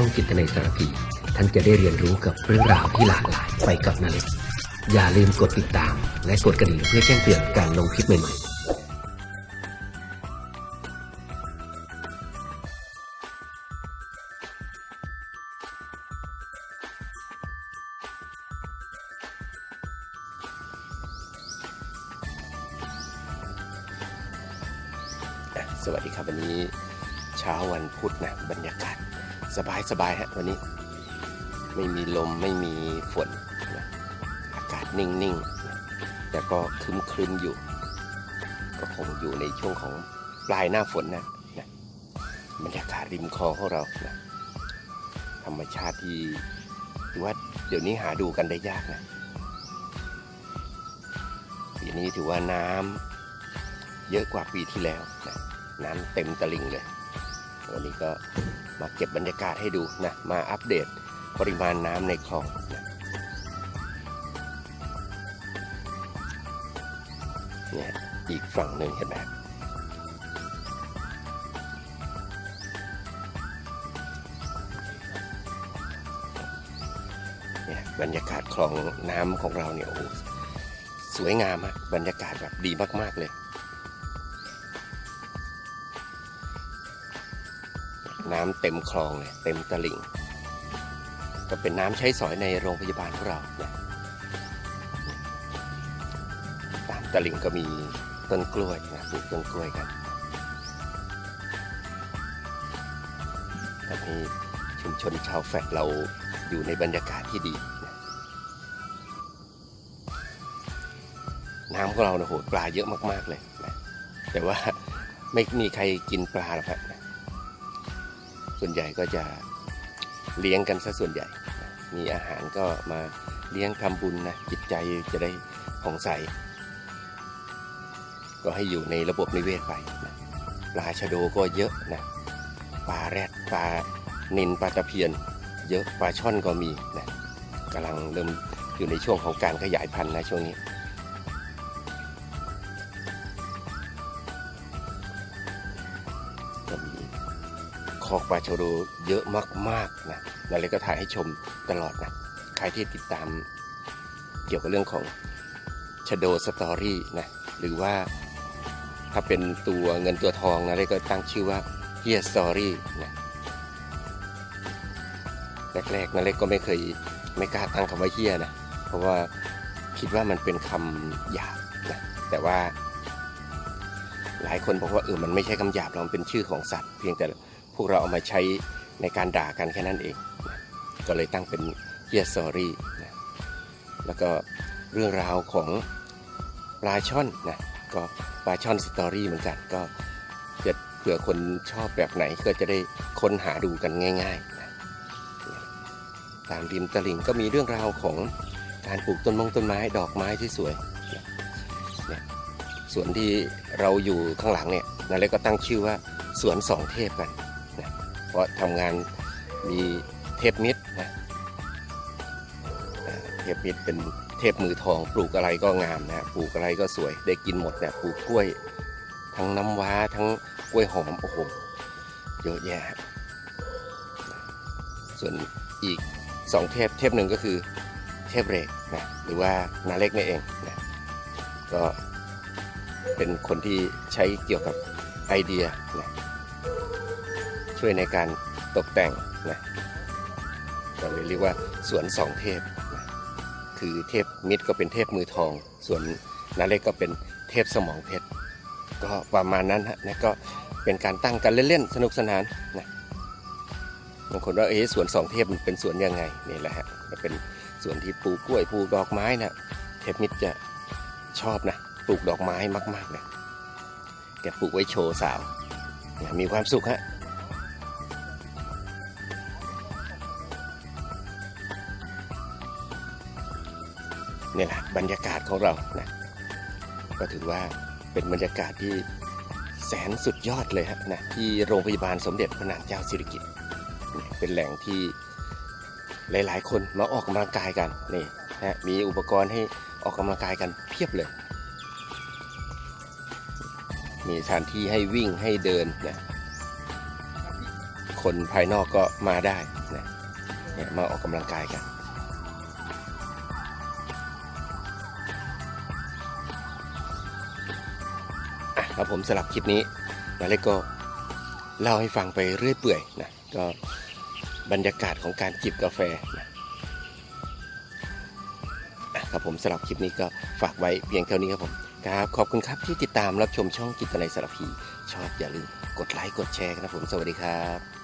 ช่องจิตในสารพี ท่านจะได้เรียนรู้กับเรื่องราวที่หลากหลายไปกับนาเล็กอย่าลืมกดติดตาม และกดกระดิ่งเพื่อแจ้งเตือนการลงคลิปใหม่ๆอะสวัสดีครับวันนี้เช้าวันพุธนะบรรยากาศ สบายสบายฮะวันนี้ ไม่มีลมไม่มีฝนนะอากาศนิ่งๆ แต่ก็ครึมครึมๆอยู่ ก็คงอยู่ในช่วงของปลายหน้าฝนนะนะบรรยากาศริมคลองของเรานะธรรมชาติที่ถือว่าเดี๋ยวนี้หาดูกันได้ยากนะปีนี้ถือว่าน้ำเยอะกว่าปีที่แล้วนะน้ำเต็มตลิ่งเลย วันนี้ก็ มาเก็บบรรยากาศให้ดูนะมาอัปเดตปริมาณน้ำในคลองนะเนี่ยอีกฝั่งหนึ่งเห็นไหมเนี่ยบรรยากาศคลองน้ำของเราเนี่ยโอ้สวยงามอะบรรยากาศแบบดีมาก ๆ เลย น้ำเต็มคลองเลยเต็มตลิ่ง ก็เป็นน้ำใช้สอยในโรงพยาบาลของเรานะตามตลิ่งก็มีต้นกล้วยนะปลูกต้นกล้วยกันทำให้ชุมชนชาวแฟดเราอยู่ในบรรยากาศที่ดีนะน้ำของเราเนี่ยโหปลาเยอะมากๆเลยนะแต่ว่าไม่มีใครกินปลาหรอกครับนะ ส่วนใหญ่ก็จะเลี้ยงกันซะส่วนใหญ่ มีอาหารก็มาเลี้ยงทำบุญนะจิตใจจะได้ผ่องใส ก็ให้อยู่ในระบบนิเวศไปนะปลาชะโดก็เยอะนะปลาแรดปลานินปลาตะเพียน เยอะปลาช่อนก็มีนะกำลังเริ่มอยู่ในช่วงของการขยายพันธุ์นะช่วงนี้ อกปลาชะโดเยอะมากๆนะนั่นเลยก็ถ่ายให้ชมตลอดนะใครที่ติดตามเกี่ยวกับเรื่องของชะโดสตอรี่นะหรือว่าถ้าเป็นตัวเงินตัวทองนะเลยก็ตั้งชื่อว่าเฮียสตอรี่นะแรกๆนะเล็กก็ไม่เคยไม่กล้าตั้งคำว่าเฮียนะเพราะว่าคิดว่ามันเป็นคำหยาบนะแต่ว่าหลายคนบอกว่าเออมันไม่ใช่คำหยาบเราเป็นชื่อของสัตว์ เพียงแต่ วกเราเอามาใช้ในการด่ากันแค่นั้นเอง ก็เลยตั้งเป็นเฮียสอรี่นะแล้วก็เรื่องราวของปลาช่อนนะก็ปลาช่อนสตอรี่เหมือนกันก็เผื่อคนชอบแบบไหนก็จะได้ค้นหาดูกันง่ายๆนะตามริมตลิ่งก็มีเรื่องราวของการปลูกต้นมงต้นไม้ดอกไม้ที่สวยนะสวนที่เราอยู่ข้างหลังเนี่ยนาเล็กก็ตั้งชื่อว่าสวนสองเทพกัน เพราะทำงานมีเทพมิตรนะเทพมิตรเป็นเทพมือทอง ปลูกอะไรก็งามนะปลูกอะไรก็สวยได้กินหมดนะปลูกกล้วย ทั้งน้ำว้าทั้งกล้วยหอมโอ้โหเยอะแยะครับส่วนอีกสองเทพเทพหนึ่งก็คือเทพเรกนะหรือว่านาเล็กนี่เองนะก็เป็นคนที่ใช้เกี่ยวกับไอเดียนะ ช่วยในการตกแต่งนะเราเรียกว่าสวนสองเทพนะคือเทพมิตรก็เป็นเทพมือทอง ส่วนนาเล็กก็เป็นเทพสมองเพชรก็ประมาณนั้นฮะนะก็เป็นการตั้งกันเล่นๆสนุกสนานนะบางคนว่าเอ๊ะสวนสองเทพมันเป็นสวนยังไงนี่แหละฮะมันเป็นสวนที่ปลูกกล้วยปลูกดอกไม้นะเทพมิตรจะชอบนะปลูกดอกไม้มากๆเลยแกปลูกไว้โชว์สาวมีความสุขฮะ นี่แหละบรรยากาศของเรานะก็ถือว่าเป็นบรรยากาศที่แสนสุดยอดเลยฮะนะที่โรงพยาบาลสมเด็จพระนางเจ้าสิริกิติ์เป็นแหล่งที่หลาย ๆ คนมาออกกำลังกายกันนี่นะมีอุปกรณ์ให้ออกกำลังกายกันเพียบเลย มีสถานที่ให้วิ่งให้เดินนะคนภายนอกก็มาได้นี่มาออกกำลังกายกัน ครับผมสำหรับคลิปนี้นาเล็กก็เล่าให้ฟังไปเรื่อยเปื่อยนะก็บรรยากาศของการจิบกาแฟนะครับผมสำหรับคลิปนี้ก็ฝากไว้เพียงเท่านี้ครับผมครับขอบคุณครับที่ติดตามรับชมช่องกิตในยสารพี ชอบอย่าลืมกดไลค์กดแชร์กันนะผมสวัสดีครับ